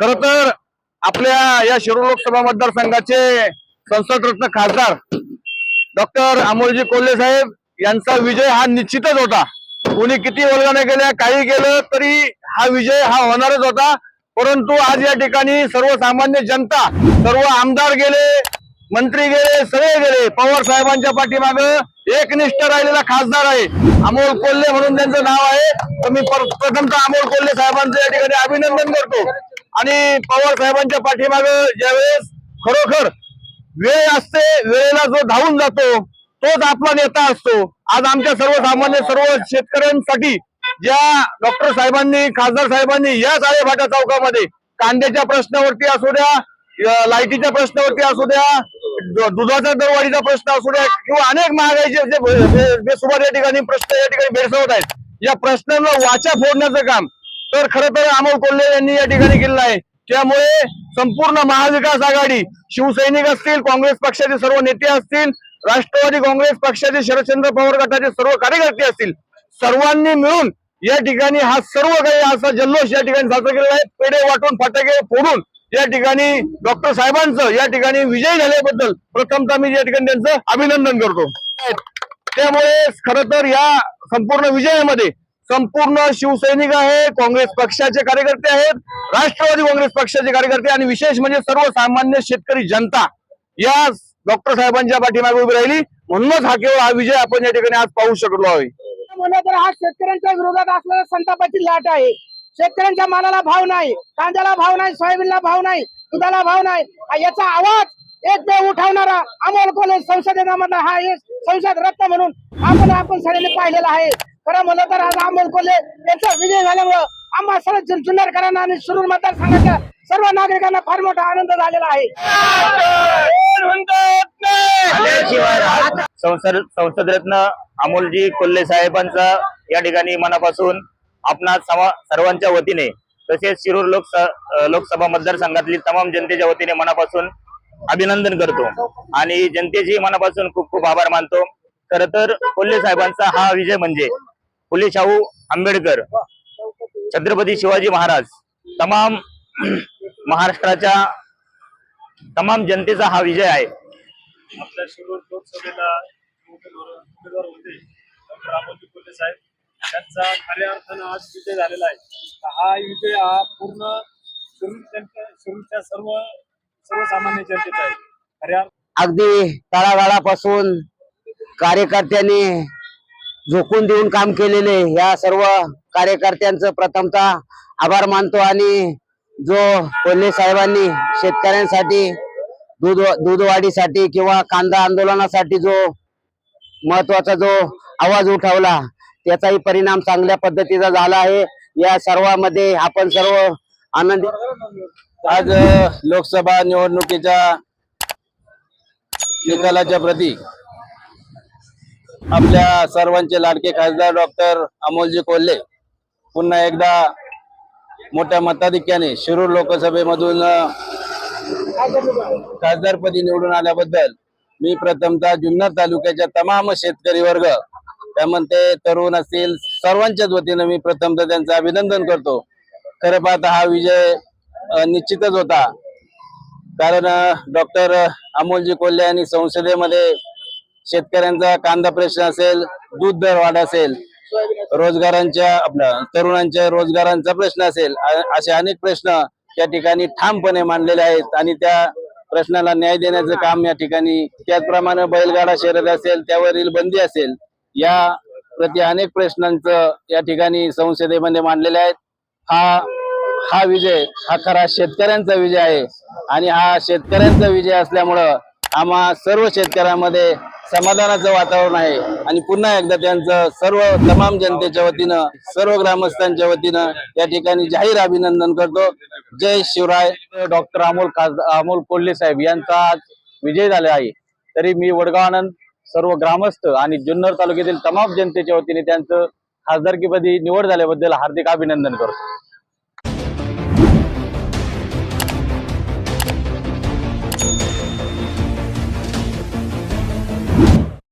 खर तर आपल्या या शिरूर लोकसभा मतदारसंघाचे संसदरत्न खासदार डॉक्टर अमोलजी कोल्हे साहेब यांचा विजय हा निश्चितच होता. कोणी किती वर्गाने गेल्या काही गेलं तरी हा विजय हा होणारच होता. परंतु आज या ठिकाणी सर्वसामान्य जनता सर्व आमदार गेले मंत्री गेले सगळे गेले. पवार साहेबांच्या पाठीमाग एकनिष्ठ राहिलेला खासदार आहे. अमोल कोल्हे म्हणून त्यांचं नाव आहे. तर मी प्रथमतः अमोल कोल्हे साहेबांचं या ठिकाणी अभिनंदन करतो. आणि पवार साहेबांच्या पाठीमाग ज्यावेळेस खरोखर वेळ असते वेळेला जो धावून जातो तोच आपला नेता असतो. आज आमच्या सर्वसामान्य सर्व शेतकऱ्यांसाठी ज्या डॉक्टर साहेबांनी खासदार साहेबांनी या साळेभाटा चौकामध्ये कांद्याच्या प्रश्नावरती असू द्या लाईटीच्या प्रश्नावरती असू द्या दुधाच्या दरवाढीचा प्रश्न असू द्या किंवा अनेक महागाईचे जे बे- या ठिकाणी प्रश्न या ठिकाणी भेडसावत आहेत या प्रश्नांना वाचा फोडण्याचं काम तर खरं तर अमोल कोल्हे यांनी या ठिकाणी केलेला आहे. त्यामुळे संपूर्ण महाविकास आघाडी शिवसैनिक असतील काँग्रेस पक्षाचे सर्व नेते असतील राष्ट्रवादी काँग्रेस पक्षाचे शरदचंद्र पवार गटाचे सर्व कार्यकर्ते असतील सर्वांनी मिळून या ठिकाणी हा सर्व काही असा जल्लोष या ठिकाणी साजरा केलेला आहे. पेढे वाटून फटाके फोडून या ठिकाणी डॉक्टर साहेबांचं या ठिकाणी विजय झाल्याबद्दल प्रथमतः मी या ठिकाणी त्यांचं अभिनंदन करतो. त्यामुळे खरं तर या संपूर्ण विजयामध्ये संपूर्ण शिवसैनिक आहे काँग्रेस पक्षाचे कार्यकर्ते आहेत राष्ट्रवादी काँग्रेस पक्षाचे कार्यकर्ते आणि विशेष म्हणजे सर्वसामान्य शेतकरी जनता. या डॉक्टर साहेबांच्या पाठीमागे उभी राहिली. म्हणूनच हा केवळ हा विजय आपण या ठिकाणी आज पाहू शकलो आहे. म्हणलं तर हा शेतकऱ्यांच्या विरोधात असलेला संतापाची लाट आहे. शेतकऱ्यांच्या मालाला भाव नाही कांद्याला भाव नाही सोयाबीनला भाव नाही दुधाला भाव नाही. याचा आवाज एक वेळ उठवणारा अमोल कोल्हे संसदेमधला हा संसद रत्न म्हणून आपण आपण सगळ्यांनी पाहिलेला आहे. खरं म्हणलं तर आज अमोल कोल्हे यांचा विजय झाल्यामुळं आम्हा सर्व जुन्नरकरांना आणि शिरूर मतदारसंघाच्या सर्व नागरिकांना फार मोठा आनंद झालेला आहे. संसद संसदरत्न अमोलजी कोल्हे साहेबांचा या ठिकाणी मनापासून आपणा सर्वांच्या वतीने तसेच शिरूर लोक लोकसभा मतदारसंघातली तमाम जनतेच्या वतीने मनापासून अभिनंदन करतो. आणि जनतेची मनापासून खूप खूप आभार मानतो. खर तर कोल्हे साहेबांचा हा विजय म्हणजे फुले शाहू आंबेडकर छत्रपती शिवाजी महाराज तमाम महाराष्ट्राच्या तमाम जनतेचा हा विजय आहे. आपल्या शिरूर लोकसभेला उमेदवार उमेदवार होते डॉक्टर रामोजी कोल्हे साहेब. त्यांचा खऱ्या अर्थानं आज विजय झालेला आहे. तर हा विजय हा पूर्ण शिरूरच्या सर्व सर्वसामान्य जनतेचा आहे. खऱ्या अगदी तळागाळापासून कार्यकर्त्यांनी झोकून देऊन काम केलेले या सर्व कार्यकर्त्यांचं प्रथमतः आभार मानतो आणि जो कोल्हे साहेबांनी शेतकऱ्यांसाठी दूध दूधवाढीसाठी किंवा कांदा आंदोलनासाठी जो महत्त्वाचा जो आवाज उठवला त्याचाही परिणाम चांगल्या पद्धतीचा झाला आहे. या सर्वांमध्ये आपण सर्व आनंदी आज लोकसभा निवडणुकीच्या निकालाच्या प्रती आपल्या सर्वांचे लाडके खासदार डॉक्टर अमोलजी कोल्हे पुन्हा एकदा मोठ्या मताधिक्याने शिरूर लोकसभेमधून खासदारपदी निवडून आल्याबद्दल मी प्रथमतः जुन्नर तालुक्याच्या तमाम शेतकरी वर्ग त्यामध्ये तरुण असतील सर्वांच्याच वतीनं मी प्रथमतः त्यांचं अभिनंदन करतो. खरं पाहता हा विजय निश्चितच होता. कारण डॉक्टर अमोलजी कोल्हे यांनी संसदेमध्ये शेतकऱ्यांचा कांदा प्रश्न असेल दूध दर वाढ असेल रोजगारांच्या आपल्या तरुणांच्या रोजगारांचा प्रश्न असेल असे अनेक प्रश्न त्या ठिकाणी ठामपणे मांडलेले आहेत आणि त्या प्रश्नाला न्याय देण्याचं काम या ठिकाणी त्याचप्रमाणे बैलगाडा शर्यत असेल त्यावरील बंदी असेल या प्रति अनेक प्रश्नांचं या ठिकाणी संसदेमध्ये मांडलेले आहेत. हा हा विजय हा खरा शेतकऱ्यांचा विजय आहे आणि हा शेतकऱ्यांचा विजय असल्यामुळं आम्हा सर्व शेतकऱ्यांमध्ये समाधानाचं वातावरण आहे. आणि पुन्हा एकदा त्यांचं सर्व तमाम जनतेच्या वतीनं सर्व ग्रामस्थांच्या वतीनं या ठिकाणी जाहीर अभिनंदन करतो. जय शिवराय. डॉक्टर अमोल खास अमोल कोल्हे साहेब यांचा आज विजय झाला आहे. तरी मी वडगाव आनंद सर्व ग्रामस्थ आणि जुन्नर तालुक्यातील तमाम जनतेच्या वतीने त्यांचं खासदारकीपदी निवड झाल्याबद्दल हार्दिक अभिनंदन करतो.